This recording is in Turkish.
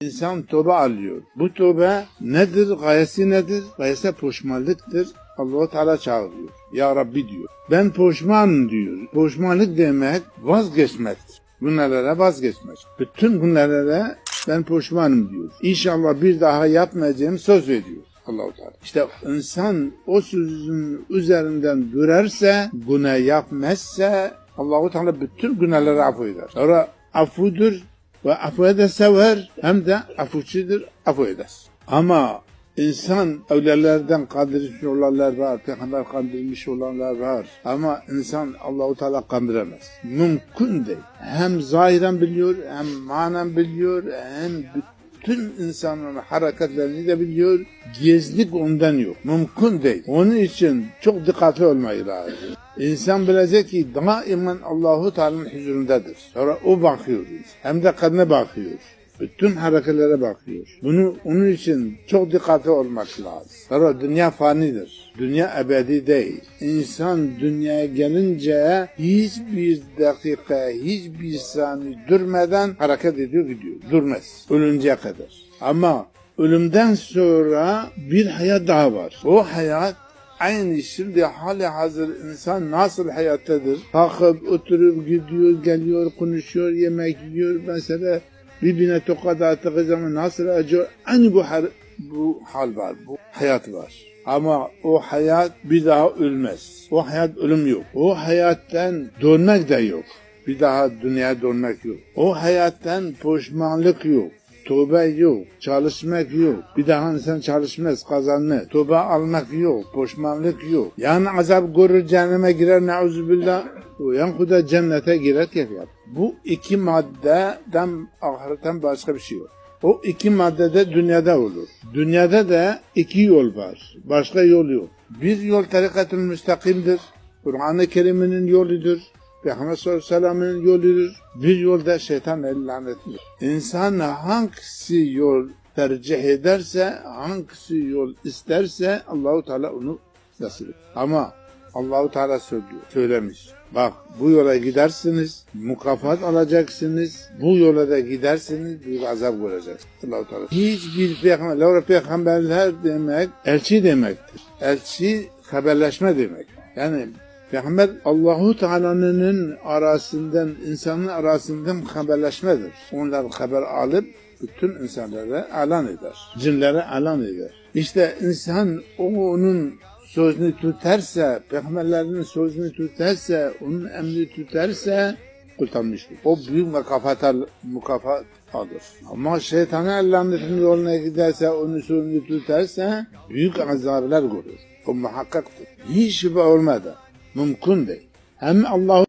İnsan tövbe alıyor. Bu tövbe nedir? Gayesi nedir? Gayesi pişmanlıktır. allah Teala çağırıyor. Ya Rabbi diyor. Ben pişmanım diyor. Pişmanlık demek vazgeçmektir. Günlerlere vazgeçmek. Bütün günlerlere ben pişmanım diyor. İnşallah bir daha yapmayacağım söz veriyor. Allah-u Teala. İşte insan o sözün üzerinden durarsa, günah yapmazsa Allahu Teala bütün günahları affeder. Sonra affudur ve affu da sever hem de affuçudur, affu eder. Ama insan evlilerden kandırmış olanlar var, peygamber kandırmış olanlar var. Ama insan Allahu Teala kandıramaz. Mümkün değil. Hem zahiren biliyor, hem manen biliyor, hem bütün insanların hareketlerini de biliyor. Gizlik ondan yok. Mümkün değil. Onun için çok dikkatli olmayı lazım. İnsan bilecek ki daimen Allahu Teala'nın huzurundadır. Sonra o bakıyor. Hem de kadına bakıyor. Bütün hareketlere bakıyor. Bunu onun için çok dikkatli olmak lazım. Sonra dünya fanidir. Dünya ebedi değil. İnsan dünyaya gelince hiçbir dakika, hiçbir saniye durmadan hareket ediyor gidiyor. Durmaz. Ölünceye kadar. Ama ölümden sonra bir hayat daha var. O hayat aynı şimdi hali hazır insan nasıl hayattadır? Kalkıp oturup gidiyor, geliyor, konuşuyor, yemek yiyor. Mesela birbirine tokat attığı zaman nasıl acıyor? Aynı bu, har- bu hal var, bu hayat var. Ama o hayat bir daha ölmez. O hayat ölüm yok. O hayattan dönmek de yok. Bir daha dünyaya dönmek yok. O hayattan pişmanlık yok. Tövbe yok, çalışmak yok. Bir daha insan çalışmaz, kazanmaz. Tövbe almak yok, pişmanlık yok. Yani azap görür, cehenneme girer, neuzubillah. Uyan kuda cennete girer keyif yap. Bu iki maddeden ahiretten başka bir şey yok. O iki maddede dünyada olur. Dünyada da iki yol var. Başka yol yok. Bir yol tarikatül müstakimdir. Kur'an-ı Kerim'in yoludur. Peygamber sallallahu aleyhi ve sellem'in yoludur. Bir yolda şeytan el lanetlidir. İnsan hangisi yol tercih ederse, hangisi yol isterse Allahu Teala onu nasip eder. Ama Allahu Teala söylüyor, söylemiş. Bak bu yola gidersiniz, mukafat alacaksınız. Bu yola da gidersiniz, bir azap göreceksiniz. Allahu Teala. Hiçbir peygamber, Laura peygamberler demek elçi demektir. Elçi haberleşme demek. Yani Peygamber Allahu Teala'nın arasından, insanın arasından haberleşmedir. Onlar haber alıp bütün insanlara alan eder. Cinlere alan eder. İşte insan o onun sözünü tutarsa, peygamberlerin sözünü tutarsa, onun emrini tutarsa kurtarmıştır. O büyük mukafat, al- mukafat alır. Ama şeytana lanetinin yoluna giderse, onun sözünü tutarsa büyük azaplar görür. O muhakkaktır. Hiç şüphe olmadan. Mümkün değil. Hem Allah